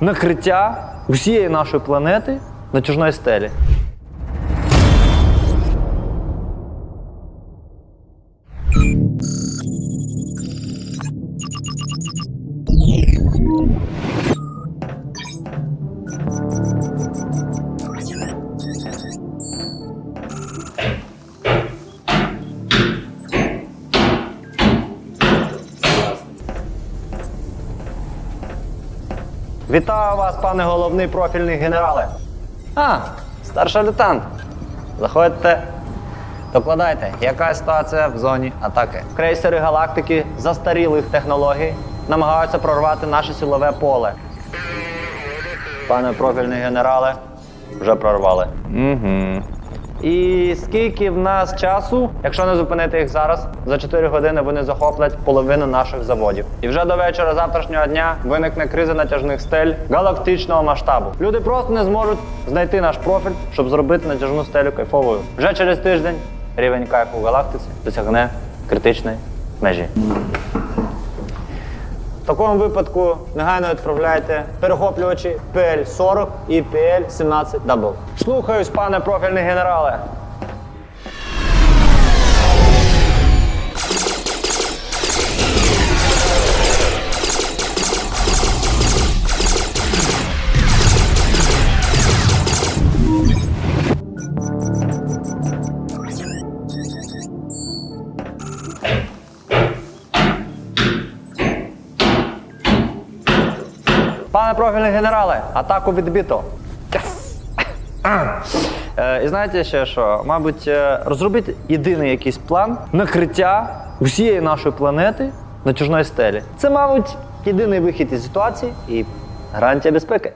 накриття усієї нашої планети натяжної стелі. Вітаю вас, пане головний профільний генерале. А, старший лейтенант. Заходьте. Докладайте, яка ситуація в зоні атаки? Крейсери галактики застарілих технологій намагаються прорвати наше силове поле. Пане профільний генерале, вже прорвали. Угу. І скільки в нас часу, якщо не зупинити їх зараз, за 4 години вони захоплять половину наших заводів. І вже до вечора завтрашнього дня виникне криза натяжних стель галактичного масштабу. Люди просто не зможуть знайти наш профіль, щоб зробити натяжну стелю кайфовою. Вже через тиждень рівень кайфу в галактиці досягне критичної межі. В такому випадку негайно відправляйте перехоплювачі PL-40 і PL-17 Double. Слухаюсь, пане профільний генерале. Пане профільний генерале, атаку відбито. Е, І знаєте ще що? Мабуть, е, розробити єдиний якийсь план накриття усієї нашої планети натяжної стелі. Це, мабуть, єдиний вихід із ситуації і гарантія безпеки.